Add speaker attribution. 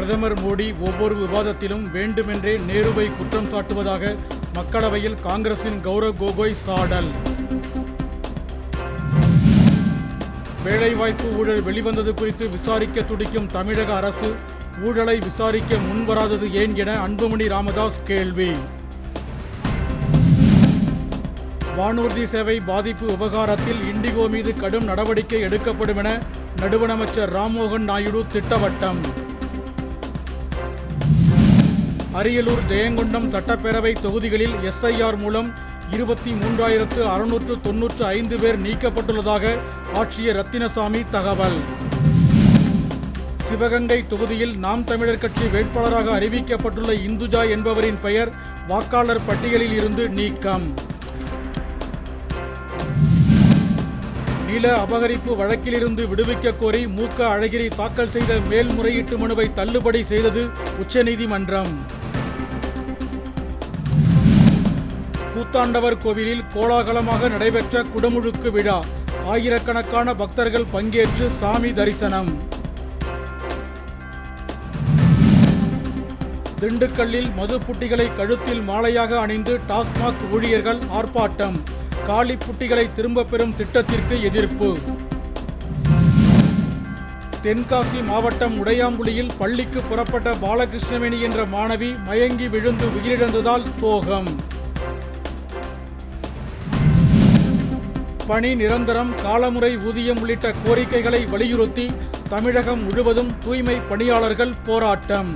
Speaker 1: பிரதமர் மோடி ஒவ்வொரு விவாதத்திலும் வேண்டுமென்றே நேருவை குற்றம் சாட்டுவதாக மக்களவையில் காங்கிரசின் கௌரவ் கோகோய் சாடல். வேலைவாய்ப்பு ஊழல் வெளிவந்தது குறித்து விசாரிக்க துடிக்கும் தமிழக அரசு ஊழலை விசாரிக்க முன்வராதது ஏன் என அன்புமணி ராமதாஸ் கேள்வி. வானூர்தி சேவை பாதிப்பு விவகாரத்தில் இண்டிகோ மீது கடும் நடவடிக்கை எடுக்கப்படும் என நடுவணமைச்சர் ராம்மோகன் நாயுடு திட்டவட்டம். அரியலூர் ஜெயங்கொண்டம் சட்டப்பேரவை தொகுதிகளில் எஸ்ஐஆர் மூலம் இருபத்தி மூன்றாயிரத்து அறுநூற்று தொன்னூற்று ஐந்து பேர் நீக்கப்பட்டுள்ளதாக ஆட்சியர் ரத்தினசாமி தகவல். சிவகங்கை தொகுதியில் நாம் தமிழர் கட்சி வேட்பாளராக அறிவிக்கப்பட்டுள்ள இந்துஜா என்பவரின் பெயர் வாக்காளர் பட்டியலில் இருந்து நீக்கம். நில அபகரிப்பு வழக்கிலிருந்து விடுவிக்க கோரி மூக்க அழகிரி தாக்கல் செய்த மேல்முறையீட்டு மனுவை தள்ளுபடி செய்தது உச்சநீதிமன்றம். கூத்தாண்டவர் கோவிலில் கோலாகலமாக நடைபெற்ற குடமுழுக்கு விழா. ஆயிரக்கணக்கான பக்தர்கள் பங்கேற்று சாமி தரிசனம். திண்டுக்கல்லில் மது புட்டிகளை கழுத்தில் மாலையாக அணிந்து டாஸ்மாக் ஊழியர்கள் ஆர்ப்பாட்டம். காலி புட்டிகளை திரும்பப் பெறும் திட்டத்திற்கு எதிர்ப்பு. தென்காசி மாவட்டம் உடையாம்புலியில் பள்ளிக்கு புறப்பட்ட பாலகிருஷ்ணவேணி என்ற மாணவி மயங்கி விழுந்து உயிரிழந்ததால் சோகம். பணி நிரந்தரம் காலமுறை ஊதியம் உள்ளிட்ட கோரிக்கைகளை வலியுறுத்தி தமிழகம் முழுவதும் தூய்மை பணியாளர்கள் போராட்டம்.